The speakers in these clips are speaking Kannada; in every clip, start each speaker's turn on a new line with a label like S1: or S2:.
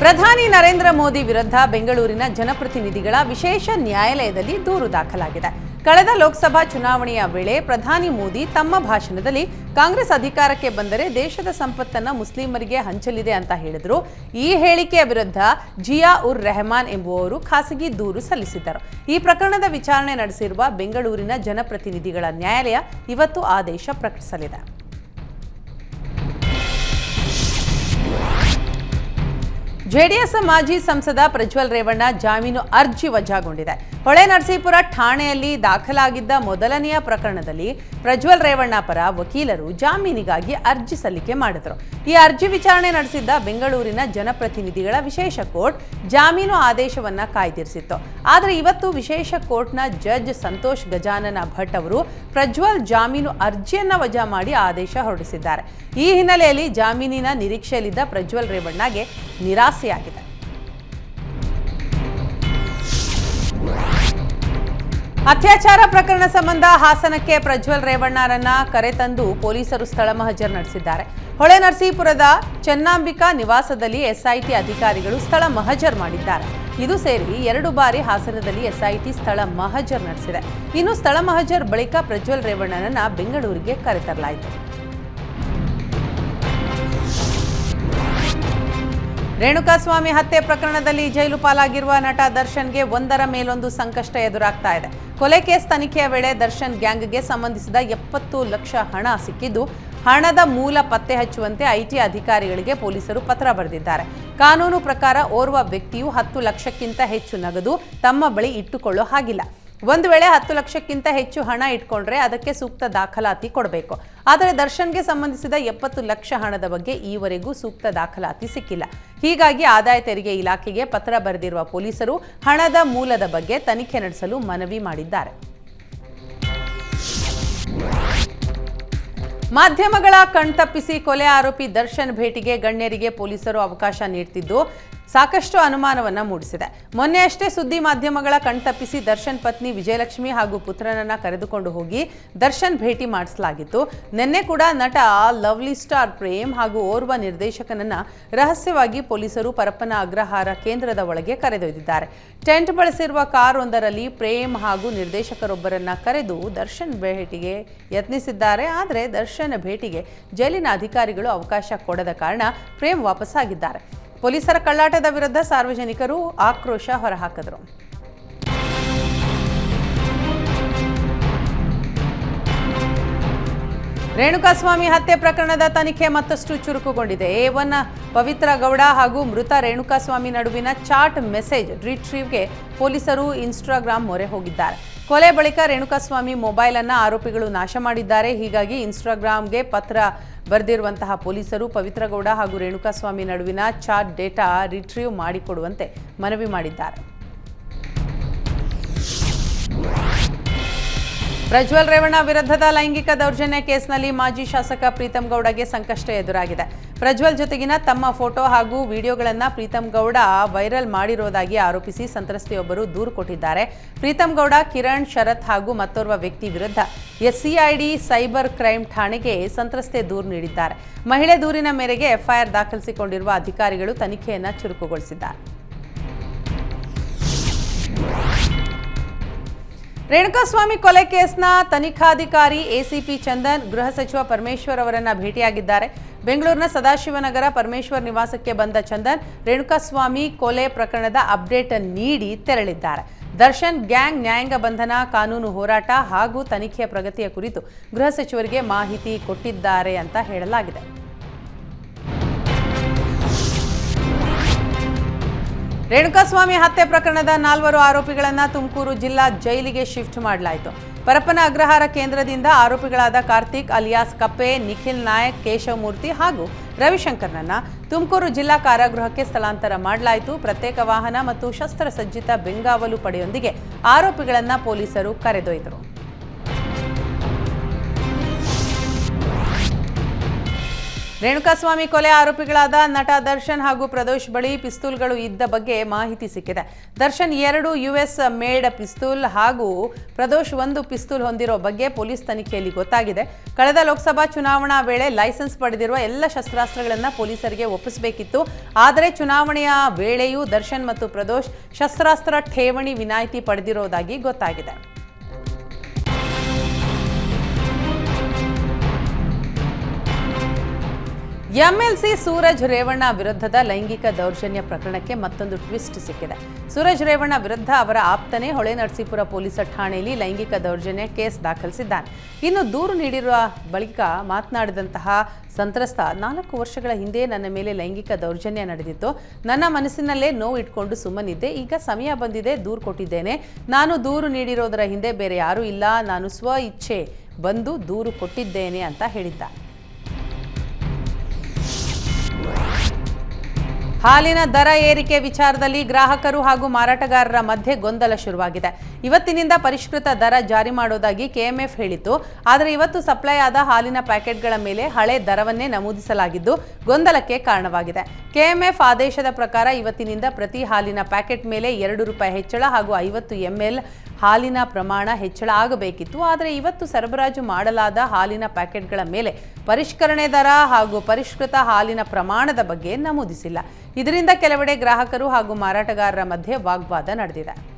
S1: ಪ್ರಧಾನಿ ನರೇಂದ್ರ ಮೋದಿ ವಿರುದ್ಧ ಬೆಂಗಳೂರಿನ ಜನಪ್ರತಿನಿಧಿಗಳ ವಿಶೇಷ ನ್ಯಾಯಾಲಯದಲ್ಲಿ ದೂರು ದಾಖಲಾಗಿದೆ. ಕಳೆದ ಲೋಕಸಭಾ ಚುನಾವಣೆಯ ವೇಳೆ ಪ್ರಧಾನಿ ಮೋದಿ ತಮ್ಮ ಭಾಷಣದಲ್ಲಿ ಕಾಂಗ್ರೆಸ್ ಅಧಿಕಾರಕ್ಕೆ ಬಂದರೆ ದೇಶದ ಸಂಪತ್ತನ್ನು ಮುಸ್ಲಿಮರಿಗೆ ಹಂಚಲಿದೆ ಅಂತ ಹೇಳಿದರು. ಈ ಹೇಳಿಕೆಯ ವಿರುದ್ಧ ಜಿಯಾ ಉರ್ ರೆಹಮಾನ್ ಎಂಬುವವರು ಖಾಸಗಿ ದೂರು ಸಲ್ಲಿಸಿದ್ದರು. ಈ ಪ್ರಕರಣದ ವಿಚಾರಣೆ ನಡೆಸಿರುವ ಬೆಂಗಳೂರಿನ ಜನಪ್ರತಿನಿಧಿಗಳ ನ್ಯಾಯಾಲಯ ಇವತ್ತು ಆದೇಶ ಪ್ರಕಟಿಸಲಿದೆ. ಜೆಡಿಎಸ್ ಮಾಜಿ ಸಂಸದ ಪ್ರಜ್ವಲ್ ರೇವಣ್ಣ ಜಾಮೀನು ಅರ್ಜಿ ವಜಾಗೊಂಡಿದೆ. ಹೊಳೆ ನರಸೀಪುರ ಠಾಣೆಯಲ್ಲಿ ದಾಖಲಾಗಿದ್ದ ಮೊದಲನೆಯ ಪ್ರಕರಣದಲ್ಲಿ ಪ್ರಜ್ವಲ್ ರೇವಣ್ಣ ಪರ ವಕೀಲರು ಜಾಮೀನಿಗಾಗಿ ಅರ್ಜಿ ಸಲ್ಲಿಕೆ ಮಾಡಿದರು. ಈ ಅರ್ಜಿ ವಿಚಾರಣೆ ನಡೆಸಿದ್ದ ಬೆಂಗಳೂರಿನ ಜನಪ್ರತಿನಿಧಿಗಳ ವಿಶೇಷ ಕೋರ್ಟ್ ಜಾಮೀನು ಆದೇಶವನ್ನ ಕಾಯ್ದಿರಿಸಿತ್ತು. ಆದರೆ ಇವತ್ತು ವಿಶೇಷ ಕೋರ್ಟ್ನ ಜಡ್ಜ್ ಸಂತೋಷ್ ಗಜಾನನ ಭಟ್ ಅವರು ಪ್ರಜ್ವಲ್ ಜಾಮೀನು ಅರ್ಜಿಯನ್ನ ವಜಾ ಮಾಡಿ ಆದೇಶ ಹೊರಡಿಸಿದ್ದಾರೆ. ಈ ಹಿನ್ನೆಲೆಯಲ್ಲಿ ಜಾಮೀನಿನ ನಿರೀಕ್ಷೆಯಲ್ಲಿದ್ದ ಪ್ರಜ್ವಲ್ ರೇವಣ್ಣಗೆ ನಿರಾಸೆಯಾಗಿದೆ ಅತ್ಯಾಚಾರ ಪ್ರಕರಣ ಸಂಬಂಧ ಹಾಸನಕ್ಕೆ ಪ್ರಜ್ವಲ್ ರೇವಣ್ಣರನ್ನ ಕರೆತಂದು ಪೊಲೀಸರು ಸ್ಥಳ ಮಹಜರ್ ನಡೆಸಿದ್ದಾರೆ. ಹೊಳೆ ನರಸೀಪುರದ ಚೆನ್ನಾಂಬಿಕಾ ನಿವಾಸದಲ್ಲಿ ಎಸ್ಐಟಿ ಅಧಿಕಾರಿಗಳು ಸ್ಥಳ ಮಹಜರ್ ಮಾಡಿದ್ದಾರೆ. ಇದು ಸೇರಿ ಎರಡು ಬಾರಿ ಹಾಸನದಲ್ಲಿ ಎಸ್ಐಟಿ ಸ್ಥಳ ಮಹಜರ್ ನಡೆಸಿದೆ. ಇನ್ನು ಸ್ಥಳ ಮಹಜರ್ ಬಳಿಕ ಪ್ರಜ್ವಲ್ ರೇವಣ್ಣನನ್ನ ಬೆಂಗಳೂರಿಗೆ ಕರೆತರಲಾಯಿತು ರೇಣುಕಾಸ್ವಾಮಿ ಹತ್ಯೆ ಪ್ರಕರಣದಲ್ಲಿ ಜೈಲು ಪಾಲಾಗಿರುವ ನಟ ದರ್ಶನ್ಗೆ ಒಂದರ ಮೇಲೊಂದು ಸಂಕಷ್ಟ ಎದುರಾಗ್ತಾ ಇದೆ. ಕೊಲೆ ಕೇಸ್ ತನಿಖೆಯ ವೇಳೆ ದರ್ಶನ್ ಗ್ಯಾಂಗ್ಗೆ ಸಂಬಂಧಿಸಿದ ಎಪ್ಪತ್ತು ಲಕ್ಷ ಹಣ ಸಿಕ್ಕಿದ್ದು, ಹಣದ ಮೂಲ ಪತ್ತೆ ಹಚ್ಚುವಂತೆ ಐಟಿ ಅಧಿಕಾರಿಗಳಿಗೆ ಪೊಲೀಸರು ಪತ್ರ ಬರೆದಿದ್ದಾರೆ. ಕಾನೂನು ಪ್ರಕಾರ ಓರ್ವ ವ್ಯಕ್ತಿಯು ಹತ್ತು ಲಕ್ಷಕ್ಕಿಂತ ಹೆಚ್ಚು ನಗದು ತಮ್ಮ ಬಳಿ ಇಟ್ಟುಕೊಳ್ಳೋ ಹಾಗಿಲ್ಲ. ಒಂದು ವೇಳೆ ಹತ್ತು ಲಕ್ಷಕ್ಕಿಂತ ಹೆಚ್ಚು ಹಣ ಇಟ್ಕೊಂಡ್ರೆ ಅದಕ್ಕೆ ಸೂಕ್ತ ದಾಖಲಾತಿ ಕೊಡಬೇಕು. ಆದರೆ ದರ್ಶನ್ಗೆ ಸಂಬಂಧಿಸಿದ ಎಪ್ಪತ್ತು ಲಕ್ಷ ಹಣದ ಬಗ್ಗೆ ಈವರೆಗೂ ಸೂಕ್ತ ದಾಖಲಾತಿ ಸಿಕ್ಕಿಲ್ಲ. ಹೀಗಾಗಿ ಆದಾಯ ತೆರಿಗೆ ಇಲಾಖೆಗೆ ಪತ್ರ ಬರೆದಿರುವ ಪೊಲೀಸರು ಹಣದ ಮೂಲದ ಬಗ್ಗೆ ತನಿಖೆ ನಡೆಸಲು ಮನವಿ ಮಾಡಿದ್ದಾರೆ. ಮಾಧ್ಯಮಗಳ ಕಣ್ತಪ್ಪಿಸಿ ಕೊಲೆ ಆರೋಪಿ ದರ್ಶನ್ ಭೇಟಿಗೆ ಗಣ್ಯರಿಗೆ ಪೊಲೀಸರು ಅವಕಾಶ ನೀಡ್ತಿದ್ದು ಸಾಕಷ್ಟು ಅನುಮಾನವನ್ನು ಮೂಡಿಸಿದೆ. ಮೊನ್ನೆಯಷ್ಟೇ ಸುದ್ದಿ ಮಾಧ್ಯಮಗಳ ಕಣ್ತಪ್ಪಿಸಿ ದರ್ಶನ್ ಪತ್ನಿ ವಿಜಯಲಕ್ಷ್ಮಿ ಹಾಗೂ ಪುತ್ರನನ್ನ ಕರೆದುಕೊಂಡು ಹೋಗಿ ದರ್ಶನ್ ಭೇಟಿ ಮಾಡಿಸಲಾಗಿತ್ತು. ನಿನ್ನೆ ಕೂಡ ನಟ ಲವ್ಲಿ ಸ್ಟಾರ್ ಪ್ರೇಮ್ ಹಾಗೂ ಓರ್ವ ನಿರ್ದೇಶಕನನ್ನ ರಹಸ್ಯವಾಗಿ ಪೊಲೀಸರು ಪರಪ್ಪನ ಅಗ್ರಹಾರ ಕೇಂದ್ರದ ಒಳಗೆ ಕರೆದೊಯ್ದಿದ್ದಾರೆ. ಟೆಂಟ್ ಬಳಸಿರುವ ಕಾರ್ ಒಂದರಲ್ಲಿ ಪ್ರೇಮ್ ಹಾಗೂ ನಿರ್ದೇಶಕರೊಬ್ಬರನ್ನ ಕರೆದು ದರ್ಶನ್ ಭೇಟಿಗೆ ಯತ್ನಿಸಿದ್ದಾರೆ. ಆದರೆ ದರ್ಶನ್ ಭೇಟಿಗೆ ಜೈಲಿನ ಅಧಿಕಾರಿಗಳು ಅವಕಾಶ ಕೊಡದ ಕಾರಣ ಪ್ರೇಮ್ ವಾಪಸ್ಸಾಗಿದ್ದಾರೆ. ಪೊಲೀಸರ ಕಳ್ಳಾಟದ ವಿರುದ್ಧ ಸಾರ್ವಜನಿಕರು ಆಕ್ರೋಶ ಹೊರಹಾಕಿದರು. ರೇಣುಕಾಸ್ವಾಮಿ ಹತ್ಯೆ ಪ್ರಕರಣದ ತನಿಖೆ ಮತ್ತಷ್ಟು ಚುರುಕುಗೊಂಡಿದೆ. ಎ ಒನ್ ಪವಿತ್ರ ಗೌಡ ಹಾಗೂ ಮೃತ ರೇಣುಕಾಸ್ವಾಮಿ ನಡುವಿನ ಚಾಟ್ ಮೆಸೇಜ್ ರಿಟ್ರೀವ್ಗೆ ಪೊಲೀಸರು ಇನ್ಸ್ಟಾಗ್ರಾಮ್ ಮೊರೆ ಹೋಗಿದ್ದಾರೆ. ಕೊಲೆ ಬಳಿಕ ರೇಣುಕಾಸ್ವಾಮಿ ಮೊಬೈಲ್ ಅನ್ನು ಆರೋಪಿಗಳು ನಾಶ ಮಾಡಿದ್ದಾರೆ. ಹೀಗಾಗಿ ಇನ್ಸ್ಟಾಗ್ರಾಮ್ಗೆ ಪತ್ರ ಬರೆದಿರುವಂತಹ ಪೊಲೀಸರು ಪವಿತ್ರಗೌಡ ಹಾಗೂ ರೇಣುಕಾಸ್ವಾಮಿ ನಡುವಿನ ಚಾಟ್ ಡೇಟಾ ರಿಟ್ರೀವ್ ಮಾಡಿಕೊಡುವಂತೆ ಮನವಿ ಮಾಡಿದ್ದಾರೆ. ಪ್ರಜ್ವಲ್ ರೇವಣ್ಣ ವಿರುದ್ಧದ ಲೈಂಗಿಕ ದೌರ್ಜನ್ಯ ಕೇಸ್ನಲ್ಲಿ ಮಾಜಿ ಶಾಸಕ ಪ್ರೀತಂ ಗೌಡಗೆ ಸಂಕಷ್ಟ ಎದುರಾಗಿದೆ. ಪ್ರಜ್ವಲ್ ಜೊತೆಗಿನ ತಮ್ಮ ಫೋಟೋ ಹಾಗೂ ವಿಡಿಯೋಗಳನ್ನು ಪ್ರೀತಂ ಗೌಡ ವೈರಲ್ ಮಾಡಿರೋದಾಗಿ ಆರೋಪಿಸಿ ಸಂತ್ರಸ್ತೆಯೊಬ್ಬರು ದೂರು ಕೊಟ್ಟಿದ್ದಾರೆ. ಪ್ರೀತಂ ಗೌಡ, ಕಿರಣ್, ಶರತ್ ಹಾಗೂ ಮತ್ತೋರ್ವ ವ್ಯಕ್ತಿ ವಿರುದ್ಧ ಎಸ್ಸಿಐಡಿ ಸೈಬರ್ ಕ್ರೈಮ್ ಠಾಣೆಗೆ ಸಂತ್ರಸ್ತೆ ದೂರು ನೀಡಿದ್ದಾರೆ. ಮಹಿಳೆ ದೂರಿನ ಮೇರೆಗೆ ಎಫ್ಐಆರ್ ದಾಖಲಿಸಿಕೊಂಡಿರುವ ಅಧಿಕಾರಿಗಳು ತನಿಖೆಯನ್ನು ಚುರುಕುಗೊಳಿಸಿದ್ದಾರೆ. ರೇಣುಕಾಸ್ವಾಮಿ ಕೊಲೆ ಕೇಸ್ನ ತನಿಖಾಧಿಕಾರಿ ಎಸಿಪಿ ಚಂದನ್, ಗೃಹ ಸಚಿವ ಪರಮೇಶ್ವರ್ ಅವರನ್ನು ಭೇಟಿಯಾಗಿದ್ದಾರೆ. ಬೆಂಗಳೂರಿನ ಸದಾಶಿವನಗರ ಪರಮೇಶ್ವರ್ ನಿವಾಸಕ್ಕೆ ಬಂದ ಚಂದನ್ ರೇಣುಕಾಸ್ವಾಮಿ ಕೊಲೆ ಪ್ರಕರಣದ ಅಪ್ಡೇಟ್ ನೀಡಿ ತೆರಳಿದ್ದಾರೆ. ದರ್ಶನ್ ಗ್ಯಾಂಗ್ ನ್ಯಾಯಾಂಗ ಬಂಧನ, ಕಾನೂನು ಹೋರಾಟ ಹಾಗೂ ತನಿಖೆಯ ಪ್ರಗತಿಯ ಕುರಿತು ಗೃಹ ಸಚಿವರಿಗೆ ಮಾಹಿತಿ ಕೊಟ್ಟಿದ್ದಾರೆ ಅಂತ ಹೇಳಲಾಗಿದೆ. ರೇಣುಕಾಸ್ವಾಮಿ ಹತ್ಯೆ ಪ್ರಕರಣದ ನಾಲ್ವರು ಆರೋಪಿಗಳನ್ನು ತುಮಕೂರು ಜಿಲ್ಲಾ ಜೈಲಿಗೆ ಶಿಫ್ಟ್ ಮಾಡಲಾಯಿತು. ಪರಪ್ಪನ ಅಗ್ರಹಾರ ಕೇಂದ್ರದಿಂದ ಆರೋಪಿಗಳಾದ ಕಾರ್ತಿಕ್ ಅಲಿಯಾಸ್ ಕಪ್ಪೆ, ನಿಖಿಲ್ ನಾಯಕ್, ಕೇಶವಮೂರ್ತಿ ಹಾಗೂ ರವಿಶಂಕರ್ನನ್ನ ತುಮಕೂರು ಜಿಲ್ಲಾ ಕಾರಾಗೃಹಕ್ಕೆ ಸ್ಥಳಾಂತರ ಮಾಡಲಾಯಿತು. ಪ್ರತ್ಯೇಕ ವಾಹನ ಮತ್ತು ಶಸ್ತ್ರಸಜ್ಜಿತ ಬೆಂಗಾವಲು ಪಡೆಯೊಂದಿಗೆ ಆರೋಪಿಗಳನ್ನು ಪೊಲೀಸರು ಕರೆದೊಯ್ದರು ಿ. ರೇಣುಕಾಸ್ವಾಮಿ ಕೊಲೆ ಆರೋಪಿಗಳಾದ ನಟ ದರ್ಶನ್ ಹಾಗೂ ಪ್ರದೋಷ್ ಬಳಿ ಪಿಸ್ತೂಲ್ಗಳು ಇದ್ದ ಬಗ್ಗೆ ಮಾಹಿತಿ ಸಿಕ್ಕಿದೆ. ದರ್ಶನ್ ಎರಡು ಯುಎಸ್ ಮೇಡ್ ಪಿಸ್ತೂಲ್ ಹಾಗೂ ಪ್ರದೋಷ್ ಒಂದು ಪಿಸ್ತೂಲ್ ಹೊಂದಿರೋ ಬಗ್ಗೆ ಪೊಲೀಸ್ ತನಿಖೆಯಲ್ಲಿ ಗೊತ್ತಾಗಿದೆ. ಕಳೆದ ಲೋಕಸಭಾ ಚುನಾವಣಾ ವೇಳೆ ಲೈಸೆನ್ಸ್ ಪಡೆದಿರುವ ಎಲ್ಲ ಶಸ್ತ್ರಾಸ್ತ್ರಗಳನ್ನು ಪೊಲೀಸರಿಗೆ ಒಪ್ಪಿಸಬೇಕಿತ್ತು. ಆದರೆ ಚುನಾವಣೆಯ ವೇಳೆಯೂ ದರ್ಶನ್ ಮತ್ತು ಪ್ರದೋಷ್ ಶಸ್ತ್ರಾಸ್ತ್ರ ಠೇವಣಿ ವಿನಾಯಿತಿ ಪಡೆದಿರೋದಾಗಿ ಗೊತ್ತಾಗಿದೆ. ಎಂಎಲ್ಸಿ ಸೂರಜ್ ರೇವಣ್ಣ ವಿರುದ್ಧದ ಲೈಂಗಿಕ ದೌರ್ಜನ್ಯ ಪ್ರಕರಣಕ್ಕೆ ಮತ್ತೊಂದು ಟ್ವಿಸ್ಟ್ ಸಿಕ್ಕಿದೆ. ಸೂರಜ್ ರೇವಣ್ಣ ವಿರುದ್ಧ ಅವರ ಆಪ್ತನೇ ಹೊಳೆ ನರಸೀಪುರ ಪೊಲೀಸರ ಠಾಣೆಯಲ್ಲಿ ಲೈಂಗಿಕ ದೌರ್ಜನ್ಯ ಕೇಸ್ ದಾಖಲಿಸಿದ್ದಾನೆ. ಇನ್ನು ದೂರು ನೀಡಿರುವ ಬಳಿಕ ಮಾತನಾಡಿದಂತಹ ಸಂತ್ರಸ್ತ ನಾಲ್ಕು ವರ್ಷಗಳ ಹಿಂದೆ ನನ್ನ ಮೇಲೆ ಲೈಂಗಿಕ ದೌರ್ಜನ್ಯ ನಡೆದಿತ್ತು. ನನ್ನ ಮನಸ್ಸಿನಲ್ಲೇ ನೋವು ಇಟ್ಕೊಂಡು ಸುಮ್ಮನಿದ್ದೆ. ಈಗ ಸಮಯ ಬಂದಿದೆ, ದೂರು ಕೊಟ್ಟಿದ್ದೇನೆ. ನಾನು ದೂರು ನೀಡಿರೋದರ ಹಿಂದೆ ಬೇರೆ ಯಾರೂ ಇಲ್ಲ. ನಾನು ಸ್ವ ಇಚ್ಛೆ ಬಂದು ದೂರು ಕೊಟ್ಟಿದ್ದೇನೆ ಅಂತ ಹೇಳಿದ್ದಾನೆ. ಹಾಲಿನ ದರ ಏರಿಕೆ ವಿಚಾರದಲ್ಲಿ ಗ್ರಾಹಕರು ಹಾಗೂ ಮಾರಾಟಗಾರರ ಮಧ್ಯೆ ಗೊಂದಲ ಶುರುವಾಗಿದೆ. ಇವತ್ತಿನಿಂದ ಪರಿಷ್ಕೃತ ದರ ಜಾರಿ ಮಾಡೋದಾಗಿ ಕೆಎಂಎಫ್ ಹೇಳಿತ್ತು. ಆದರೆ ಇವತ್ತು ಸಪ್ಲೈ ಆದ ಹಾಲಿನ ಪ್ಯಾಕೆಟ್ಗಳ ಮೇಲೆ ಹಳೆ ದರವನ್ನೇ ನಮೂದಿಸಲಾಗಿದ್ದು ಗೊಂದಲಕ್ಕೆ ಕಾರಣವಾಗಿದೆ. ಕೆಎಂಎಫ್ ಆದೇಶದ ಪ್ರಕಾರ ಇವತ್ತಿನಿಂದ ಪ್ರತಿ ಹಾಲಿನ ಪ್ಯಾಕೆಟ್ ಮೇಲೆ ಎರಡು ರೂಪಾಯಿ ಹೆಚ್ಚಳ ಹಾಗೂ ಐವತ್ತು ಎಂಎಲ್ ಹಾಲಿನ ಪ್ರಮಾಣ ಹೆಚ್ಚಳ ಆಗಬೇಕಿತ್ತು. ಆದರೆ ಇವತ್ತು ಸರಬರಾಜು ಮಾಡಲಾದ ಹಾಲಿನ ಪ್ಯಾಕೆಟ್ಗಳ ಮೇಲೆ ಪರಿಷ್ಕರಣೆ ದರ ಹಾಗೂ ಪರಿಷ್ಕೃತ ಹಾಲಿನ ಪ್ರಮಾಣದ ಬಗ್ಗೆ ನಮೂದಿಸಿಲ್ಲ. ಇದರಿಂದ ಕೆಲವೆಡೆ ಗ್ರಾಹಕರು ಹಾಗೂ ಮಾರಾಟಗಾರರ ಮಧ್ಯೆ ವಾಗ್ವಾದ ನಡೆದಿದೆ.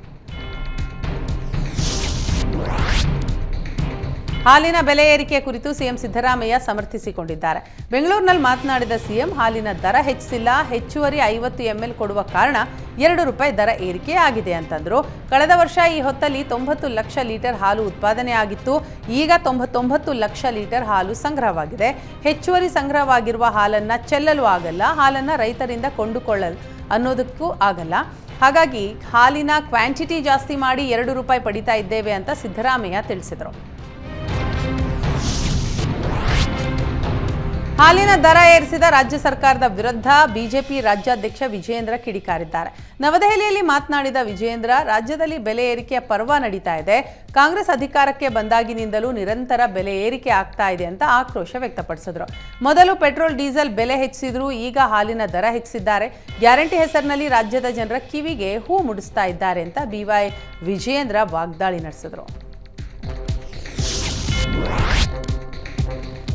S1: ಹಾಲಿನ ಬೆಲೆ ಏರಿಕೆ ಕುರಿತು ಸಿಎಂ ಸಿದ್ದರಾಮಯ್ಯ ಸಮರ್ಥಿಸಿಕೊಂಡಿದ್ದಾರೆ. ಬೆಂಗಳೂರಿನಲ್ಲಿ ಮಾತನಾಡಿದ ಸಿಎಂ, ಹಾಲಿನ ದರ ಹೆಚ್ಚಿಸಿಲ್ಲ ಹೆಚ್ಚುವರಿ ಐವತ್ತು ಎಂಎಲ್ ಕೊಡುವ ಕಾರಣ ಎರಡು ರೂಪಾಯಿ ದರ ಏರಿಕೆ ಆಗಿದೆ ಅಂತಂದ್ರು. ಕಳೆದ ವರ್ಷ ಈ ಹೊತ್ತಲ್ಲಿ ತೊಂಬತ್ತು ಲಕ್ಷ ಲೀಟರ್ ಹಾಲು ಉತ್ಪಾದನೆ ಆಗಿತ್ತು. ಈಗ ತೊಂಬತ್ತೊಂಬತ್ತು ಲಕ್ಷ ಲೀಟರ್ ಹಾಲು ಸಂಗ್ರಹವಾಗಿದೆ. ಹೆಚ್ಚುವರಿ ಸಂಗ್ರಹವಾಗಿರುವ ಹಾಲನ್ನ ಚೆಲ್ಲಲು ಆಗಲ್ಲ, ಹಾಲನ್ನ ರೈತರಿಂದ ಕೊಂಡುಕೊಳ್ಳಲು ಅನ್ನೋದಕ್ಕೂ ಆಗಲ್ಲ. ಹಾಗಾಗಿ ಹಾಲಿನ ಕ್ವಾಂಟಿಟಿ ಜಾಸ್ತಿ ಮಾಡಿ ಎರಡು ರೂಪಾಯಿ ಪಡಿತಾ ಇದ್ದೇವೆ ಅಂತ ಸಿದ್ದರಾಮಯ್ಯ ತಿಳಿಸಿದರು. ಹಾಲಿನ ದರ ಏರಿಸಿದ ರಾಜ್ಯ ಸರ್ಕಾರದ ವಿರುದ್ಧ ಬಿಜೆಪಿ ರಾಜ್ಯಾಧ್ಯಕ್ಷ ವಿಜಯೇಂದ್ರ ಕಿಡಿಕಾರಿದ್ದಾರೆ. ನವದೆಹಲಿಯಲ್ಲಿ ಮಾತನಾಡಿದ ವಿಜಯೇಂದ್ರ, ರಾಜ್ಯದಲ್ಲಿ ಬೆಲೆ ಏರಿಕೆಯ ಪರ್ವ ನಡೀತಾ ಇದೆ. ಕಾಂಗ್ರೆಸ್ ಅಧಿಕಾರಕ್ಕೆ ಬಂದಾಗಿನಿಂದಲೂ ನಿರಂತರ ಬೆಲೆ ಏರಿಕೆ ಆಗ್ತಾ ಇದೆ ಅಂತ ಆಕ್ರೋಶ ವ್ಯಕ್ತಪಡಿಸಿದ್ರು. ಮೊದಲು ಪೆಟ್ರೋಲ್, ಡೀಸೆಲ್ ಬೆಲೆ ಹೆಚ್ಚಿಸಿದ್ರು, ಈಗ ಹಾಲಿನ ದರ ಹೆಚ್ಚಿಸಿದ್ದಾರೆ. ಗ್ಯಾರಂಟಿ ಹೆಸರಿನಲ್ಲಿ ರಾಜ್ಯದ ಜನರ ಕಿವಿಗೆ ಹೂ ಮುಡಿಸ್ತಾ ಇದ್ದಾರೆ ಅಂತ ಬಿವೈ ವಿಜಯೇಂದ್ರ ವಾಗ್ದಾಳಿ ನಡೆಸಿದ್ರು.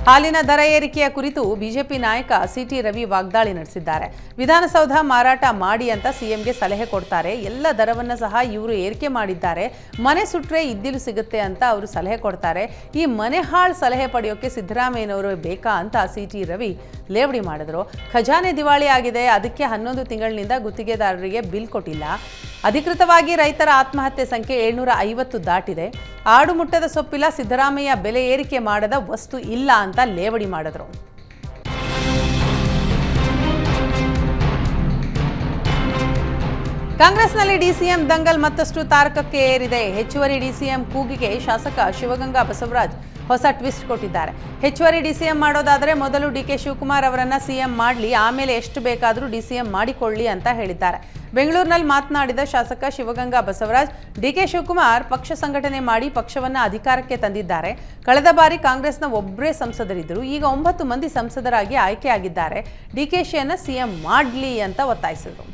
S1: ಹಾಲಿನ ದರ ಏರಿಕೆಯ ಕುರಿತು ಬಿಜೆಪಿ ನಾಯಕ ಸಿಟಿ ರವಿ ವಾಗ್ದಾಳಿ ನಡೆಸಿದ್ದಾರೆ. ವಿಧಾನಸೌಧ ಮಾರಾಟ ಮಾಡಿ ಅಂತ ಸಿಎಂಗೆ ಸಲಹೆ ಕೊಡ್ತಾರೆ. ಎಲ್ಲ ದರವನ್ನು ಸಹ ಇವರು ಏರಿಕೆ ಮಾಡಿದ್ದಾರೆ. ಮನೆ ಸುಟ್ರೆ ಇದ್ದಿಲು ಸಿಗುತ್ತೆ ಅಂತ ಅವರು ಸಲಹೆ ಕೊಡ್ತಾರೆ. ಈ ಮನೆ ಹಾಳು ಸಲಹೆ ಪಡೆಯೋಕೆ ಸಿದ್ದರಾಮಯ್ಯನವರು ಬೇಕಾ ಅಂತ ಸಿಟಿ ರವಿ ಲೇವಡಿ ಮಾಡಿದ್ರು. ಖಜಾನೆ ದಿವಾಳಿ ಆಗಿದೆ. ಅದಕ್ಕೆ ಹನ್ನೊಂದು ತಿಂಗಳಿನಿಂದ ಗುತ್ತಿಗೆದಾರರಿಗೆ ಬಿಲ್ ಕೊಟ್ಟಿಲ್ಲ. ಅಧಿಕೃತವಾಗಿ ರೈತರ ಆತ್ಮಹತ್ಯೆ ಸಂಖ್ಯೆ ಏಳ್ನೂರ ಐವತ್ತು ದಾಟಿದೆ. ಆಡುಮುಟ್ಟದ ಸೊಪ್ಪಿಲ್ಲ ಸಿದ್ದರಾಮಯ್ಯ ಬೆಲೆ ಏರಿಕೆ ಮಾಡದ ವಸ್ತು ಇಲ್ಲ ಅಂತ ಲೇವಡಿ ಮಾಡಿದ್ರು. ಕಾಂಗ್ರೆಸ್ನಲ್ಲಿ ಡಿಸಿಎಂ ದಂಗಲ್ ಮತ್ತಷ್ಟು ತಾರಕಕ್ಕೆ ಏರಿದೆ. ಹೆಚ್ಚುವರಿ ಡಿಸಿಎಂ ಕೂಗಿಗೆ ಶಾಸಕ ಶಿವಗಂಗಾ ಬಸವರಾಜ್ ಹೊಸ ಟ್ವಿಸ್ಟ್ ಕೊಟ್ಟಿದ್ದಾರೆ. ಹೆಚ್ಚುವರಿ ಡಿ ಸಿ ಎಂ ಮಾಡೋದಾದರೆ ಮೊದಲು ಡಿಕೆ ಶಿವಕುಮಾರ್ ಅವರನ್ನು ಸಿ ಎಂ ಮಾಡಲಿ, ಆಮೇಲೆ ಎಷ್ಟು ಬೇಕಾದರೂ ಡಿ ಸಿ ಎಂ ಮಾಡಿಕೊಳ್ಳಿ ಅಂತ ಹೇಳಿದ್ದಾರೆ. ಬೆಂಗಳೂರಿನಲ್ಲಿ ಮಾತನಾಡಿದ ಶಾಸಕ ಶಿವಗಂಗಾ ಬಸವರಾಜ್ ಡಿಕೆ ಶಿವಕುಮಾರ್ ಪಕ್ಷ ಸಂಘಟನೆ ಮಾಡಿ ಪಕ್ಷವನ್ನು ಅಧಿಕಾರಕ್ಕೆ ತಂದಿದ್ದಾರೆ. ಕಳೆದ ಬಾರಿ ಕಾಂಗ್ರೆಸ್ನ ಒಬ್ಬರೇ ಸಂಸದರಿದ್ದರು. ಈಗ ಒಂಬತ್ತು ಮಂದಿ ಸಂಸದರಾಗಿ ಆಯ್ಕೆಯಾಗಿದ್ದಾರೆ. ಡಿಕೆಶಿಯನ್ನ ಸಿಎಂ ಮಾಡಲಿ ಅಂತ ಒತ್ತಾಯಿಸಿದರು.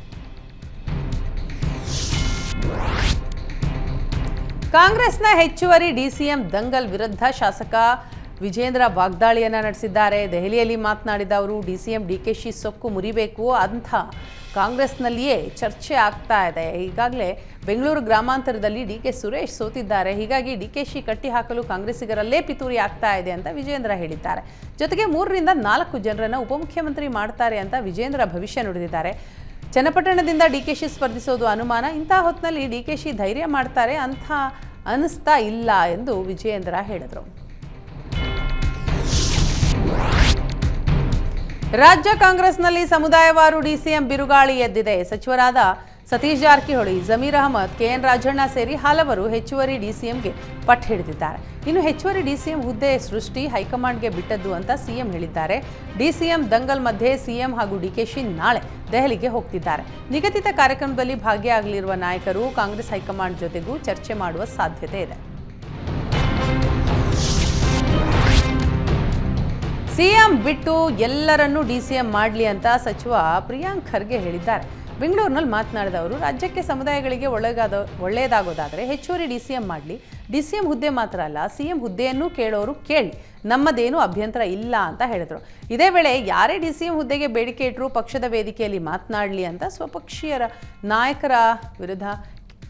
S1: ಕಾಂಗ್ರೆಸ್ನ ಹೆಚ್ಚುವರಿ ಡಿಸಿಎಂ ದಂಗಲ್ ವಿರುದ್ಧ ಶಾಸಕ ವಿಜೇಂದ್ರ ವಾಗ್ದಾಳಿಯನ್ನು ನಡೆಸಿದ್ದಾರೆ. ದೆಹಲಿಯಲ್ಲಿ ಮಾತನಾಡಿದ ಅವರು ಡಿಸಿಎಂ ಡಿಕೆಶಿ ಸೊಕ್ಕು ಮುರಿಬೇಕು ಅಂತ ಕಾಂಗ್ರೆಸ್ನಲ್ಲಿಯೇ ಚರ್ಚೆ ಆಗ್ತಾ ಇದೆ. ಈಗಾಗಲೇ ಬೆಂಗಳೂರು ಗ್ರಾಮಾಂತರದಲ್ಲಿ ಡಿ ಕೆ ಸುರೇಶ್ ಸೋತಿದ್ದಾರೆ. ಹೀಗಾಗಿ ಡಿಕೆಶಿ ಕಟ್ಟಿ ಹಾಕಲು ಕಾಂಗ್ರೆಸ್ಸಿಗರಲ್ಲೇ ಪಿತೂರಿ ಆಗ್ತಾ ಇದೆ ಅಂತ ವಿಜೇಂದ್ರ ಹೇಳಿದ್ದಾರೆ. ಜೊತೆಗೆ ಮೂರರಿಂದ ನಾಲ್ಕು ಜನರನ್ನು ಉಪಮುಖ್ಯಮಂತ್ರಿ ಮಾಡ್ತಾರೆ ಅಂತ ವಿಜೇಂದ್ರ ಭವಿಷ್ಯ ನುಡಿದಿದ್ದಾರೆ. ಚನ್ನಪಟ್ಟಣದಿಂದ ಡಿಕೆಶಿ ಸ್ಪರ್ಧಿಸೋದು ಅನುಮಾನ. ಇಂಥ ಹೊತ್ತಿನಲ್ಲಿ ಡಿಕೆಶಿ ಧೈರ್ಯ ಮಾಡ್ತಾರೆ ಅಂತ ಅನಿಸ್ತಾ ಇಲ್ಲ ಎಂದು ವಿಜಯೇಂದ್ರ ಹೇಳಿದರು. ರಾಜ್ಯ ಕಾಂಗ್ರೆಸ್ನಲ್ಲಿ ಸಮುದಾಯವಾರು ಡಿಸಿಎಂ ಬಿರುಗಾಳಿ ಎದ್ದಿದೆ. ಸಚಿವರಾದ ಸತೀಶ್ ಜಾರಕಿಹೊಳಿ, ಜಮೀರ್ ಅಹಮದ್ ಕೆಎನ್ ರಾಜಣ್ಣ ಸೇರಿ ಹಲವರು ಹೆಚ್ಚುವರಿ ಡಿಸಿಎಂಗೆ ಪಟ್ಟು ಹಿಡಿದಿದ್ದಾರೆ. ಇನ್ನು ಹೆಚ್ಚುವರಿ ಡಿಸಿಎಂ ಹುದ್ದೆ ಸೃಷ್ಟಿ ಹೈಕಮಾಂಡ್ಗೆ ಬಿಟ್ಟದ್ದು ಅಂತ ಸಿಎಂ ಹೇಳಿದ್ದಾರೆ. ಡಿಸಿಎಂ ದಂಗಲ್ ಮಧ್ಯೆ ಸಿಎಂ ಹಾಗೂ ಡಿಕೆಶಿ ನಾಳೆ ದೆಹಲಿಗೆ ಹೋಗ್ತಿದ್ದಾರೆ. ನಿಗದಿತ ಕಾರ್ಯಕ್ರಮದಲ್ಲಿ ಭಾಗಿಯಾಗಲಿರುವ ನಾಯಕರು ಕಾಂಗ್ರೆಸ್ ಹೈಕಮಾಂಡ್ ಜೊತೆಗೂ ಚರ್ಚೆ ಮಾಡುವ ಸಾಧ್ಯತೆ ಇದೆ. ಸಿಎಂ ಬಿಟ್ಟು ಎಲ್ಲರನ್ನೂ ಡಿಸಿಎಂ ಮಾಡಲಿ ಅಂತ ಸಚಿವ ಪ್ರಿಯಾಂಕ್ ಖರ್ಗೆ ಹೇಳಿದ್ದಾರೆ. ಬೆಂಗಳೂರಿನಲ್ಲಿ ಮಾತನಾಡಿದ ಅವರು, ರಾಜ್ಯಕ್ಕೆ ಸಮುದಾಯಗಳಿಗೆ ಒಳಗಾದ, ಒಳ್ಳೆಯದಾಗೋದಾದರೆ ಹೆಚ್ಚುವರಿ ಡಿ ಸಿ ಎಂ ಮಾಡಲಿ. ಡಿ ಸಿ ಎಂ ಹುದ್ದೆ ಮಾತ್ರ ಅಲ್ಲ, ಸಿ ಎಂ ಹುದ್ದೆಯನ್ನು ಕೇಳೋರು ಕೇಳಿ. ನಮ್ಮದೇನು ಅಭ್ಯಂತರ ಇಲ್ಲ ಅಂತ ಹೇಳಿದರು. ಇದೇ ವೇಳೆ ಯಾರೇ ಡಿ ಸಿ ಎಂ ಹುದ್ದೆಗೆ ಬೇಡಿಕೆ ಇಟ್ಟರು ಪಕ್ಷದ ವೇದಿಕೆಯಲ್ಲಿ ಮಾತನಾಡಲಿ ಅಂತ ಸ್ವಪಕ್ಷೀಯರ ನಾಯಕರ ವಿರುದ್ಧ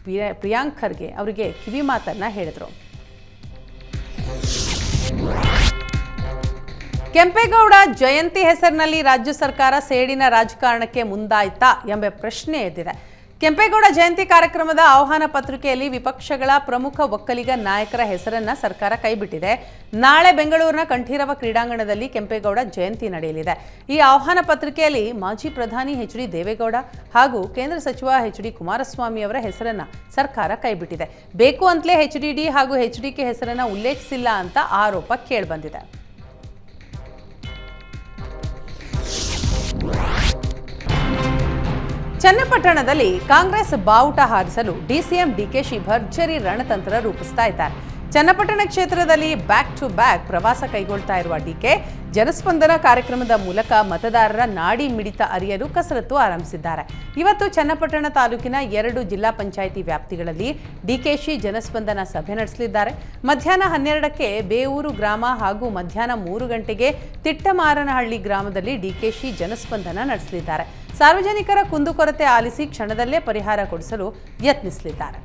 S1: ಪ್ರಿಯ- ಪ್ರಿಯಾಂಕ್ ಖರ್ಗೆ ಅವರಿಗೆ ಕಿವಿ ಮಾತನ್ನು ಹೇಳಿದರು. ಕೆಂಪೇಗೌಡ ಜಯಂತಿ ಹೆಸರಿನಲ್ಲಿ ರಾಜ್ಯ ಸರ್ಕಾರ ಸೇಡಿನ ರಾಜಕಾರಣಕ್ಕೆ ಮುಂದಾಯ್ತಾ ಎಂಬ ಪ್ರಶ್ನೆ ಎದ್ದಿದೆ. ಕೆಂಪೇಗೌಡ ಜಯಂತಿ ಕಾರ್ಯಕ್ರಮದ ಆಹ್ವಾನ ಪತ್ರಿಕೆಯಲ್ಲಿ ವಿಪಕ್ಷಗಳ ಪ್ರಮುಖ ಒಕ್ಕಲಿಗ ನಾಯಕರ ಹೆಸರನ್ನ ಸರ್ಕಾರ ಕೈಬಿಟ್ಟಿದೆ. ನಾಳೆ ಬೆಂಗಳೂರಿನ ಕಂಠೀರವ ಕ್ರೀಡಾಂಗಣದಲ್ಲಿ ಕೆಂಪೇಗೌಡ ಜಯಂತಿ ನಡೆಯಲಿದೆ. ಈ ಆಹ್ವಾನ ಪತ್ರಿಕೆಯಲ್ಲಿ ಮಾಜಿ ಪ್ರಧಾನಿ ಎಚ್ ಡಿ ದೇವೇಗೌಡ ಹಾಗೂ ಕೇಂದ್ರ ಸಚಿವ ಎಚ್ ಡಿ ಕುಮಾರಸ್ವಾಮಿ ಅವರ ಹೆಸರನ್ನ ಸರ್ಕಾರ ಕೈಬಿಟ್ಟಿದೆ. ಬೇಕು ಅಂತಲೇ ಎಚ್ ಡಿ ಡಿ ಹಾಗೂ ಎಚ್ ಡಿ ಕೆ ಹೆಸರನ್ನ ಉಲ್ಲೇಖಿಸಿಲ್ಲ ಅಂತ ಆರೋಪ ಕೇಳಿಬಂದಿದೆ. ಚನ್ನಪಟ್ಟಣದಲ್ಲಿ ಕಾಂಗ್ರೆಸ್ ಬಾವುಟ ಹಾರಿಸಲು ಡಿಸಿಎಂ ಡಿಕೆಶಿ ಭರ್ಜರಿ ರಣತಂತ್ರ ರೂಪಿಸ್ತಾ ಇದ್ದಾರೆ. ಚನ್ನಪಟ್ಟಣ ಕ್ಷೇತ್ರದಲ್ಲಿ ಬ್ಯಾಕ್ ಟು ಬ್ಯಾಕ್ ಪ್ರವಾಸ ಕೈಗೊಳ್ತಾ ಇರುವ ಡಿಕೆ, ಜನಸ್ಪಂದನ ಕಾರ್ಯಕ್ರಮದ ಮೂಲಕ ಮತದಾರರ ನಾಡಿ ಮಿಡಿತ ಅರಿಯಲು ಕಸರತ್ತು ಆರಂಭಿಸಿದ್ದಾರೆ. ಇವತ್ತು ಚನ್ನಪಟ್ಟಣ ತಾಲೂಕಿನ ಎರಡು ಜಿಲ್ಲಾ ಪಂಚಾಯಿತಿ ವ್ಯಾಪ್ತಿಗಳಲ್ಲಿ ಡಿಕೆಶಿ ಜನಸ್ಪಂದನ ಸಭೆ ನಡೆಸಲಿದ್ದಾರೆ. ಮಧ್ಯಾಹ್ನ ಹನ್ನೆರಡಕ್ಕೆ ಬೇವೂರು ಗ್ರಾಮ ಹಾಗೂ ಮಧ್ಯಾಹ್ನ ಮೂರು ಗಂಟೆಗೆ ತಿಟ್ಟಮಾರನಹಳ್ಳಿ ಗ್ರಾಮದಲ್ಲಿ ಡಿಕೆಶಿ ಜನಸ್ಪಂದನ ನಡೆಸಲಿದ್ದಾರೆ. ಸಾರ್ವಜನಿಕರ ಕುಂದುಕೊರತೆ ಆಲಿಸಿ ಕ್ಷಣದಲ್ಲೇ ಪರಿಹಾರ ಕೊಡಿಸಲು ಯತ್ನಿಸಲಿದ್ದಾರೆ.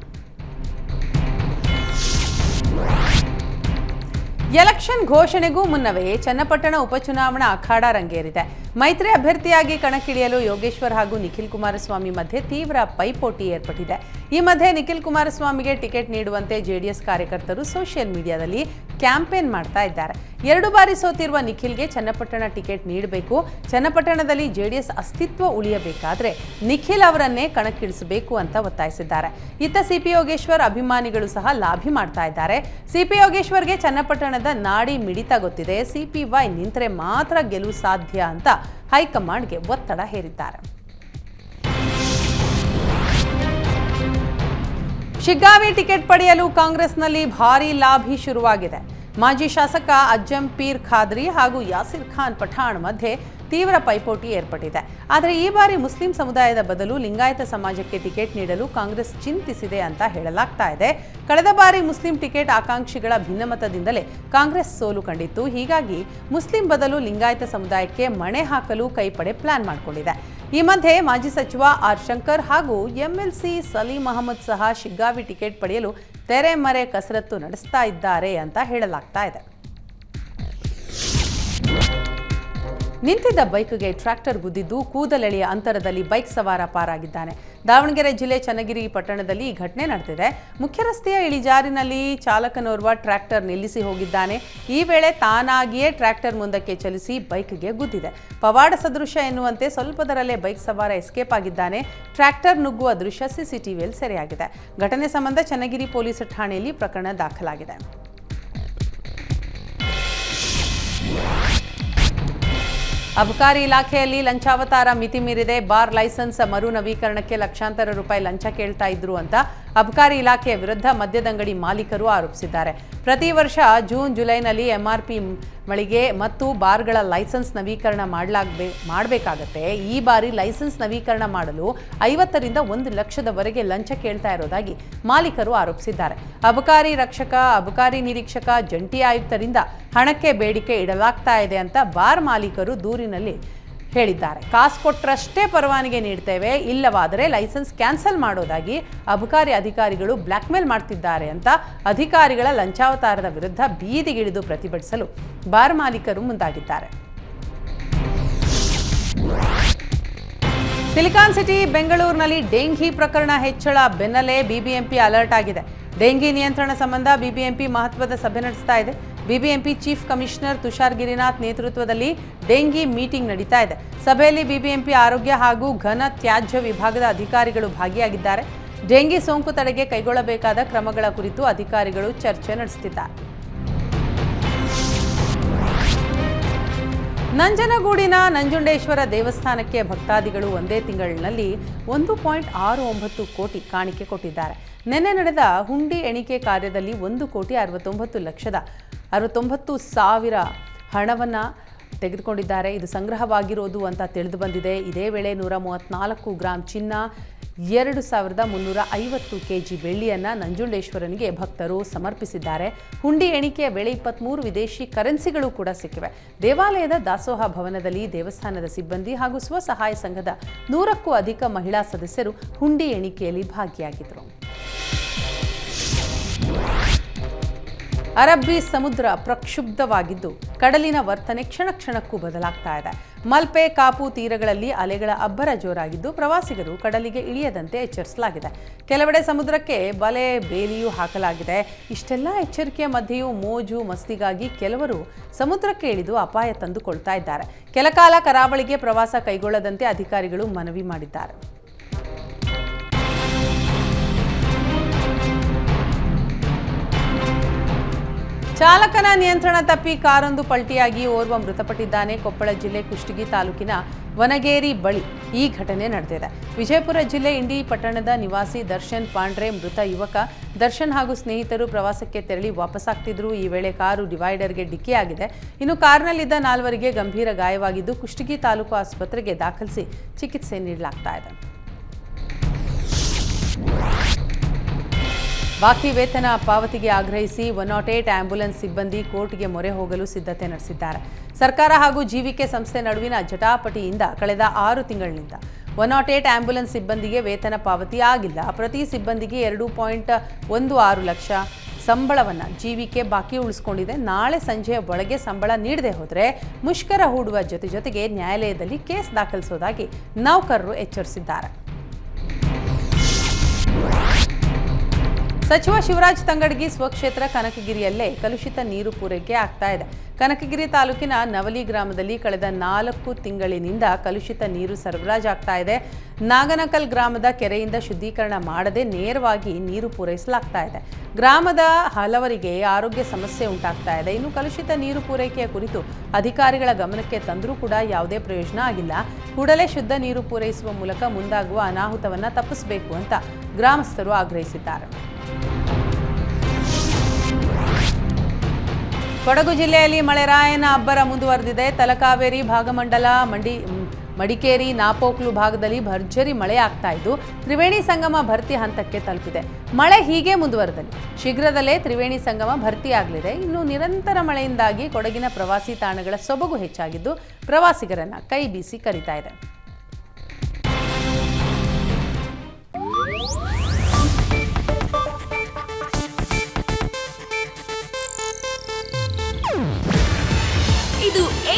S1: ಎಲೆಕ್ಷನ್ ಘೋಷಣೆಗೂ ಮುನ್ನವೇ ಚನ್ನಪಟ್ಟಣ ಉಪಚುನಾವಣಾ ಅಖಾಡ ರಂಗೇರಿದೆ. ಮೈತ್ರಿ ಅಭ್ಯರ್ಥಿಯಾಗಿ ಕಣಕ್ಕಿಳಿಯಲು ಯೋಗೇಶ್ವರ್ ಹಾಗೂ ನಿಖಿಲ್ ಕುಮಾರಸ್ವಾಮಿ ಮಧ್ಯೆ ತೀವ್ರ ಪೈಪೋಟಿ ಏರ್ಪಟ್ಟಿದೆ. ಈ ಮಧ್ಯೆ ನಿಖಿಲ್ ಕುಮಾರಸ್ವಾಮಿಗೆ ಟಿಕೆಟ್ ನೀಡುವಂತೆ ಜೆಡಿಎಸ್ ಕಾರ್ಯಕರ್ತರು ಸೋಷಿಯಲ್ ಮೀಡಿಯಾದಲ್ಲಿ ಕ್ಯಾಂಪೇನ್ ಮಾಡ್ತಾ ಇದ್ದಾರೆ. ಎರಡು ಬಾರಿ ಸೋತಿರುವ ನಿಖಿಲ್ಗೆ ಚನ್ನಪಟ್ಟಣ ಟಿಕೆಟ್ ನೀಡಬೇಕು. ಚನ್ನಪಟ್ಟಣದಲ್ಲಿ ಜೆಡಿಎಸ್ ಅಸ್ತಿತ್ವ ಉಳಿಯಬೇಕಾದ್ರೆ ನಿಖಿಲ್ ಅವರನ್ನೇ ಕಣಕ್ಕಿಳಿಸಬೇಕು ಅಂತ ಒತ್ತಾಯಿಸಿದ್ದಾರೆ. ಇತ್ತ ಸಿಪಿ ಯೋಗೇಶ್ವರ್ ಅಭಿಮಾನಿಗಳು ಸಹ ಲಾಭಿ ಮಾಡ್ತಾ ಇದ್ದಾರೆ. ಸಿಪಿ ಯೋಗೇಶ್ವರ್ಗೆ ಚನ್ನಪಟ್ಟಣದ ನಾಡಿ ಮಿಡಿತ ಗೊತ್ತಿದೆ ಸಿಪಿವೈ ನಿಂತರೆ ಮಾತ್ರ ಗೆಲುವು ಸಾಧ್ಯ ಅಂತ ಹೈಕಮಾಂಡ್ಗೆ ಒತ್ತಡ ಹೇರಿದ್ದಾರೆ. ಶಿಗ್ಗಾವಿ ಟಿಕೆಟ್ ಪಡೆಯಲು ಕಾಂಗ್ರೆಸ್ನಲ್ಲಿ ಭಾರೀ ಲಾಭಿ ಶುರುವಾಗಿದೆ. ಮಾಜಿ ಶಾಸಕ ಅಜ್ಜಂ ಪೀರ್ ಖಾದ್ರಿ ಹಾಗೂ ಯಾಸಿರ್ ಖಾನ್ ಪಠಾಣ್ ಮಧ್ಯೆ ತೀವ್ರ ಪೈಪೋಟಿ ಏರ್ಪಟ್ಟಿದೆ. ಆದರೆ ಈ ಬಾರಿ ಮುಸ್ಲಿಂ ಸಮುದಾಯದ ಬದಲು ಲಿಂಗಾಯತ ಸಮಾಜಕ್ಕೆ ಟಿಕೆಟ್ ನೀಡಲು ಕಾಂಗ್ರೆಸ್ ಚಿಂತಿಸಿದೆ ಅಂತ ಹೇಳಲಾಗ್ತಾ ಇದೆ. ಕಳೆದ ಬಾರಿ ಮುಸ್ಲಿಂ ಟಿಕೆಟ್ ಆಕಾಂಕ್ಷಿಗಳ ಭಿನ್ನಮತದಿಂದಲೇ ಕಾಂಗ್ರೆಸ್ ಸೋಲು ಕಂಡಿತ್ತು. ಹೀಗಾಗಿ ಮುಸ್ಲಿಂ ಬದಲು ಲಿಂಗಾಯತ ಸಮುದಾಯಕ್ಕೆ ಮಣೆ ಹಾಕಲು ಕೈಪಡೆ ಪ್ಲಾನ್ ಮಾಡಿಕೊಂಡಿದೆ. ಈ ಮಧ್ಯೆ ಮಾಜಿ ಸಚಿವ ಆರ್ ಶಂಕರ್ ಹಾಗೂ ಎಂಎಲ್ಸಿ ಸಲೀಂ ಅಹಮದ್ ಸಹ ಶಿಗ್ಗಾವಿ ಟಿಕೆಟ್ ಪಡೆಯಲು ತೆರೆಮರೆ ಕಸರತ್ತು ನಡೆಸ್ತಾ ಇದ್ದಾರೆ ಅಂತ ಹೇಳಲಾಗ್ತಾ ಇದೆ. ನಿಂತಿದ್ದ ಬೈಕ್ಗೆ ಟ್ರ್ಯಾಕ್ಟರ್ ಗುದ್ದಿದ್ದು ಕೂದಲೆಳೆಯ ಅಂತರದಲ್ಲಿ ಬೈಕ್ ಸವಾರ ಪಾರಾಗಿದ್ದಾನೆ. ದಾವಣಗೆರೆ ಜಿಲ್ಲೆ ಚನ್ನಗಿರಿ ಪಟ್ಟಣದಲ್ಲಿ ಈ ಘಟನೆ ನಡೆದಿದೆ. ಮುಖ್ಯ ರಸ್ತೆಯ ಇಳಿಜಾರಿನಲ್ಲಿ ಚಾಲಕನೋರ್ವ ಟ್ರ್ಯಾಕ್ಟರ್ ನಿಲ್ಲಿಸಿ ಹೋಗಿದ್ದಾನೆ. ಈ ವೇಳೆ ತಾನಾಗಿಯೇ ಟ್ರ್ಯಾಕ್ಟರ್ ಮುಂದಕ್ಕೆ ಚಲಿಸಿ ಬೈಕ್ಗೆ ಗುದ್ದಿದೆ. ಪವಾಡ ಸದೃಶ್ಯ ಎನ್ನುವಂತೆ ಸ್ವಲ್ಪದರಲ್ಲೇ ಬೈಕ್ ಸವಾರ ಎಸ್ಕೇಪ್ ಆಗಿದ್ದಾನೆ. ಟ್ರ್ಯಾಕ್ಟರ್ ನುಗ್ಗುವ ದೃಶ್ಯ ಸಿಸಿಟಿವಿಯಲ್ಲಿ ಸೆರೆಯಾಗಿದೆ. ಘಟನೆ ಸಂಬಂಧ ಚನ್ನಗಿರಿ ಪೊಲೀಸ್ ಠಾಣೆಯಲ್ಲಿ ಪ್ರಕರಣ ದಾಖಲಾಗಿದೆ. ಅಬಕಾರಿ ಇಲಾಖೆಯಲ್ಲಿ ಲಂಚಾವತಾರ ಮಿತಿ ಮೀರಿದೆ ಬಾರ್ ಲೈಸೆನ್ಸ್ ಮರು ನವೀಕರಣಕ್ಕೆ ಲಕ್ಷಾಂತರ ರೂಪಾಯಿ ಲಂಚ ಕೇಳ್ತಾ ಇದ್ರು ಅಂತ ಅಬಕಾರಿ ಇಲಾಖೆಯ ವಿರುದ್ಧ ಮದ್ಯದಂಗಡಿ ಮಾಲೀಕರು ಆರೋಪಿಸಿದ್ದಾರೆ. ಪ್ರತಿ ವರ್ಷ ಜೂನ್ ಜುಲೈನಲ್ಲಿ ಎಂಆರ್ಪಿ ಮಳಿಗೆ ಮತ್ತು ಬಾರ್ಗಳ ಲೈಸೆನ್ಸ್ ನವೀಕರಣ ಮಾಡಲಾಗಬೇ ಮಾಡಬೇಕಾಗತ್ತೆ. ಈ ಬಾರಿ ಲೈಸೆನ್ಸ್ ನವೀಕರಣ ಮಾಡಲು ಐವತ್ತರಿಂದ ಒಂದು ಲಕ್ಷದವರೆಗೆ ಲಂಚ ಕೇಳ್ತಾ ಇರೋದಾಗಿ ಮಾಲೀಕರು ಆರೋಪಿಸಿದ್ದಾರೆ. ಅಬಕಾರಿ ರಕ್ಷಕ, ಅಬಕಾರಿ ನಿರೀಕ್ಷಕ, ಜಂಟಿ ಆಯುಕ್ತರಿಂದ ಹಣಕ್ಕೆ ಬೇಡಿಕೆ ಇಡಲಾಗ್ತಾ ಇದೆ ಅಂತ ಬಾರ್ ಮಾಲೀಕರು ದೂರಿನಲ್ಲಿ ಹೇಳಿದ್ದಾರೆ. ಕಾಸು ಕೊಟ್ಟರಷ್ಟೇ ಪರವಾನಿಗೆ ನೀಡ್ತೇವೆ, ಇಲ್ಲವಾದರೆ ಲೈಸೆನ್ಸ್ ಕ್ಯಾನ್ಸಲ್ ಮಾಡೋದಾಗಿ ಅಬಕಾರಿ ಅಧಿಕಾರಿಗಳು ಬ್ಲ್ಯಾಕ್ಮೇಲ್ ಮಾಡ್ತಿದ್ದಾರೆ ಅಂತ ಅಧಿಕಾರಿಗಳ ಲಂಚಾವತಾರದ ವಿರುದ್ಧ ಬೀದಿಗಿಳಿದು ಪ್ರತಿಭಟಿಸಲು ಬಾರ್ ಮಾಲೀಕರು ಮುಂದಾಗಿದ್ದಾರೆ. ಸಿಲಿಕಾನ್ ಸಿಟಿ, ಬೆಂಗಳೂರಿನಲ್ಲಿ ಡೆಂಘಿ ಪ್ರಕರಣ ಹೆಚ್ಚಳ ಬೆನ್ನಲ್ಲೇ ಬಿಬಿಎಂಪಿ ಅಲರ್ಟ್ ಆಗಿದೆ. ಡೆಂಗಿ ನಿಯಂತ್ರಣ ಸಂಬಂಧ ಬಿಬಿಎಂಪಿ ಮಹತ್ವದ ಸಭೆ ನಡೆಸ್ತಾ ಇದೆ. BBMP chief commissioner Tushar Girinath ನೇತೃತ್ವದಲ್ಲಿ ಡೆಂಗಿ ಮೀಟಿಂಗ್ ನಡೀತಾ ಇದೆ. ಸಭೆಯಲ್ಲಿ ಬಿಬಿಎಂಪಿ ಆರೋಗ್ಯ ಹಾಗೂ ಘನ ತ್ಯಾಜ್ಯ ವಿಭಾಗದ ಅಧಿಕಾರಿಗಳು ಭಾಗಿಯಾಗಿದ್ದಾರೆ. ಡೆಂಗಿ ಸೋಂಕು ತಡೆಗೆ ಕೈಗೊಳ್ಳಬೇಕಾದ ಕ್ರಮಗಳ ಕುರಿತು ಅಧಿಕಾರಿಗಳು ಚರ್ಚೆ ನಡೆಸುತ್ತಿದ್ದಾರೆ. ನಂಜನಗೂಡಿನ ನಂಜುಂಡೇಶ್ವರ ದೇವಸ್ಥಾನಕ್ಕೆ ಭಕ್ತಾದಿಗಳು ಒಂದೇ ತಿಂಗಳಿನಲ್ಲಿ ಒಂದು ಪಾಯಿಂಟ್ ಆರು ಒಂಬತ್ತು ಕೋಟಿ ಕಾಣಿಕೆ ಕೊಟ್ಟಿದ್ದಾರೆ. ನಿನ್ನೆ ನಡೆದ ಹುಂಡಿ ಎಣಿಕೆ ಕಾರ್ಯದಲ್ಲಿ ಒಂದು ಕೋಟಿ ಅರವತ್ತೊಂಬತ್ತು ಲಕ್ಷದ ಅರವತ್ತೊಂಬತ್ತು ಸಾವಿರ ಹಣವನ್ನು ತೆಗೆದುಕೊಂಡಿದ್ದಾರೆ. ಇದು ಸಂಗ್ರಹವಾಗಿರೋದು ಅಂತ ತಿಳಿದು ಬಂದಿದೆ. ಇದೇ ವೇಳೆ ನೂರ ಮೂವತ್ತ್ನಾಲ್ಕು ಗ್ರಾಂ ಚಿನ್ನ, ಎರಡು ಸಾವಿರದ ಮುನ್ನೂರ ಐವತ್ತು ಕೆಜಿ ಬೆಳ್ಳಿಯನ್ನು ನಂಜುಂಡೇಶ್ವರನಿಗೆ ಭಕ್ತರು ಸಮರ್ಪಿಸಿದ್ದಾರೆ. ಹುಂಡಿ ಎಣಿಕೆಯ ವೇಳೆ ಇಪ್ಪತ್ತ್ಮೂರು ವಿದೇಶಿ ಕರೆನ್ಸಿಗಳು ಕೂಡ ಸಿಕ್ಕಿವೆ. ದೇವಾಲಯದ ದಾಸೋಹ ಭವನದಲ್ಲಿ ದೇವಸ್ಥಾನದ ಸಿಬ್ಬಂದಿ ಹಾಗೂ ಸ್ವಸಹಾಯ ಸಂಘದ ನೂರಕ್ಕೂ ಅಧಿಕ ಮಹಿಳಾ ಸದಸ್ಯರು ಹುಂಡಿ ಎಣಿಕೆಯಲ್ಲಿ ಭಾಗಿಯಾಗಿದ್ದರು. ಅರಬ್ಬಿ ಸಮುದ್ರ ಪ್ರಕ್ಷುಬ್ಧವಾಗಿದ್ದು ಕಡಲಿನ ವರ್ತನೆ ಕ್ಷಣ ಕ್ಷಣಕ್ಕೂ ಬದಲಾಗ್ತಾ ಇದೆ. ಮಲ್ಪೆ ಕಾಪು ತೀರಗಳಲ್ಲಿ ಅಲೆಗಳ ಅಬ್ಬರ ಜೋರಾಗಿದ್ದು ಪ್ರವಾಸಿಗರು ಕಡಲಿಗೆ ಇಳಿಯದಂತೆ ಎಚ್ಚರಿಸಲಾಗಿದೆ. ಕೆಲವೆಡೆ ಸಮುದ್ರಕ್ಕೆ ಬಲೆ, ಬೇಲಿಯೂ ಹಾಕಲಾಗಿದೆ. ಇಷ್ಟೆಲ್ಲ ಎಚ್ಚರಿಕೆಯ ಮಧ್ಯೆಯೂ ಮೋಜು, ಮಸ್ತಿಗಾಗಿ ಕೆಲವರು ಸಮುದ್ರಕ್ಕೆ ಇಳಿದು ಅಪಾಯ ತಂದುಕೊಳ್ತಾ ಇದ್ದಾರೆ. ಕೆಲಕಾಲ ಕರಾವಳಿಗೆ ಪ್ರವಾಸ ಕೈಗೊಳ್ಳದಂತೆ ಅಧಿಕಾರಿಗಳು ಮನವಿ ಮಾಡಿದ್ದಾರೆ. ಚಾಲಕನ ನಿಯಂತ್ರಣ ತಪ್ಪಿ ಕಾರೊಂದು ಪಲ್ಟಿಯಾಗಿ ಓರ್ವ ಮೃತಪಟ್ಟಿದ್ದಾನೆ ಕೊಪ್ಪಳ ಜಿಲ್ಲೆ ಕುಷ್ಟಗಿ ತಾಲೂಕಿನ ವನಗೇರಿ ಬಳಿ. ಈ ಘಟನೆ ನಡೆದಿದೆ. ವಿಜಯಪುರ ಜಿಲ್ಲೆ ಇಂಡಿ ಪಟ್ಟಣದ ನಿವಾಸಿ ದರ್ಶನ್ ಪಾಂಡ್ರೆ ಮೃತ ಯುವಕ ದರ್ಶನ್ ಹಾಗೂ ಸ್ನೇಹಿತರು ಪ್ರವಾಸಕ್ಕೆ ತೆರಳಿ ವಾಪಸ್ಸಾಗ್ತಿದ್ರು ಈ ವೇಳೆ ಕಾರು ಡಿವೈಡರ್ಗೆ ಡಿಕ್ಕಿಯಾಗಿದೆ. ಇನ್ನು ಕಾರ್ನಲ್ಲಿದ್ದ ನಾಲ್ವರಿಗೆ ಗಂಭೀರ ಗಾಯವಾಗಿದ್ದು ಕುಷ್ಟಗಿ ತಾಲೂಕು ಆಸ್ಪತ್ರೆಗೆ ದಾಖಲಿಸಿ ಚಿಕಿತ್ಸೆ ನೀಡಲಾಗ್ತಾ ಇದೆ. ಬಾಕಿ ವೇತನ ಪಾವತಿಗೆ ಆಗ್ರಹಿಸಿ ಒನ್ ನಾಟ್ ಏಟ್ ಆಂಬ್ಯುಲೆನ್ಸ್ ಸಿಬ್ಬಂದಿ ಕೋರ್ಟ್ಗೆ ಮೊರೆ ಹೋಗಲು ಸಿದ್ಧತೆ ನಡೆಸಿದ್ದಾರೆ. ಸರ್ಕಾರ ಹಾಗೂ ಜೀವಿಕೆ ಸಂಸ್ಥೆ ನಡುವಿನ ಜಟಾಪಟಿಯಿಂದ ಕಳೆದ ಆರು ತಿಂಗಳಿನಿಂದ ಒನ್ ನಾಟ್ ಏಟ್ ಆಂಬ್ಯುಲೆನ್ಸ್ ಸಿಬ್ಬಂದಿಗೆ ವೇತನ ಪಾವತಿ ಆಗಿಲ್ಲ. ಪ್ರತಿ ಸಿಬ್ಬಂದಿಗೆ ಎರಡು ಪಾಯಿಂಟ್ ಒಂದು ಆರು ಲಕ್ಷ ಸಂಬಳವನ್ನು ಜೀವಿಕೆ ಬಾಕಿ ಉಳಿಸ್ಕೊಂಡಿದೆ. ನಾಳೆ ಸಂಜೆಯ ಒಳಗೆ ಸಂಬಳ ನೀಡದೆ ಹೋದರೆ ಮುಷ್ಕರ ಹೂಡುವ ಜೊತೆ ಜೊತೆಗೆ ನ್ಯಾಯಾಲಯದಲ್ಲಿ ಕೇಸ್ ದಾಖಲಿಸೋದಾಗಿ ನೌಕರರು ಎಚ್ಚರಿಸಿದ್ದಾರೆ. ಸಚಿವ ಶಿವರಾಜ್ ತಂಗಡಗಿ ಸ್ವಕ್ಷೇತ್ರ ಕನಕಗಿರಿಯಲ್ಲೇ ಕಲುಷಿತ ನೀರು ಪೂರೈಕೆ ಆಗ್ತಾ ಇದೆ. ಕನಕಗಿರಿ ತಾಲೂಕಿನ ನವಲಿ ಗ್ರಾಮದಲ್ಲಿ ಕಳೆದ ನಾಲ್ಕು ತಿಂಗಳಿನಿಂದ ಕಲುಷಿತ ನೀರು ಸರಬರಾಜಾಗ್ತಾ ಇದೆ. ನಾಗನಕಲ್ ಗ್ರಾಮದ ಕೆರೆಯಿಂದ ಶುದ್ಧೀಕರಣ ಮಾಡದೆ ನೇರವಾಗಿ ನೀರು ಪೂರೈಸಲಾಗ್ತಾ ಇದೆ. ಗ್ರಾಮದ ಹಲವರಿಗೆ ಆರೋಗ್ಯ ಸಮಸ್ಯೆ ಉಂಟಾಗ್ತಾ ಇದೆ. ಇನ್ನು ಕಲುಷಿತ ನೀರು ಪೂರೈಕೆಯ ಕುರಿತು ಅಧಿಕಾರಿಗಳ ಗಮನಕ್ಕೆ ತಂದರೂ ಕೂಡ ಯಾವುದೇ ಪ್ರಯೋಜನ ಆಗಿಲ್ಲ. ಕೂಡಲೇ ಶುದ್ಧ ನೀರು ಪೂರೈಸುವ ಮೂಲಕ ಮುಂದಾಗುವ ಅನಾಹುತವನ್ನು ತಪ್ಪಿಸಬೇಕು ಅಂತ ಗ್ರಾಮಸ್ಥರು ಆಗ್ರಹಿಸಿದ್ದಾರೆ. ಕೊಡಗು ಜಿಲ್ಲೆಯಲ್ಲಿ ಮಳೆರಾಯನ ಅಬ್ಬರ ಮುಂದುವರೆದಿದೆ. ತಲಕಾವೇರಿ, ಭಾಗಮಂಡಲ, ಮಂಡಿ, ಮಡಿಕೇರಿ, ನಾಪೋಕ್ಲು ಭಾಗದಲ್ಲಿ ಭರ್ಜರಿ ಮಳೆ ಆಗ್ತಾ ಇದ್ದು, ತ್ರಿವೇಣಿ ಸಂಗಮ ಭರ್ತಿ ಹಂತಕ್ಕೆ ತಲುಪಿದೆ. ಮಳೆ ಹೀಗೆ ಮುಂದುವರೆದಲ್ಲಿ. ಶೀಘ್ರದಲ್ಲೇ ತ್ರಿವೇಣಿ ಸಂಗಮ ಭರ್ತಿಯಾಗಲಿದೆ ಇನ್ನು ನಿರಂತರ ಮಳೆಯಿಂದಾಗಿ ಕೊಡಗಿನ ಪ್ರವಾಸಿ ತಾಣಗಳ ಸೊಬಗು ಹೆಚ್ಚಾಗಿದ್ದು, ಪ್ರವಾಸಿಗರನ್ನ ಕೈ ಬೀಸಿ ಕರೀತಾ ಇದೆ.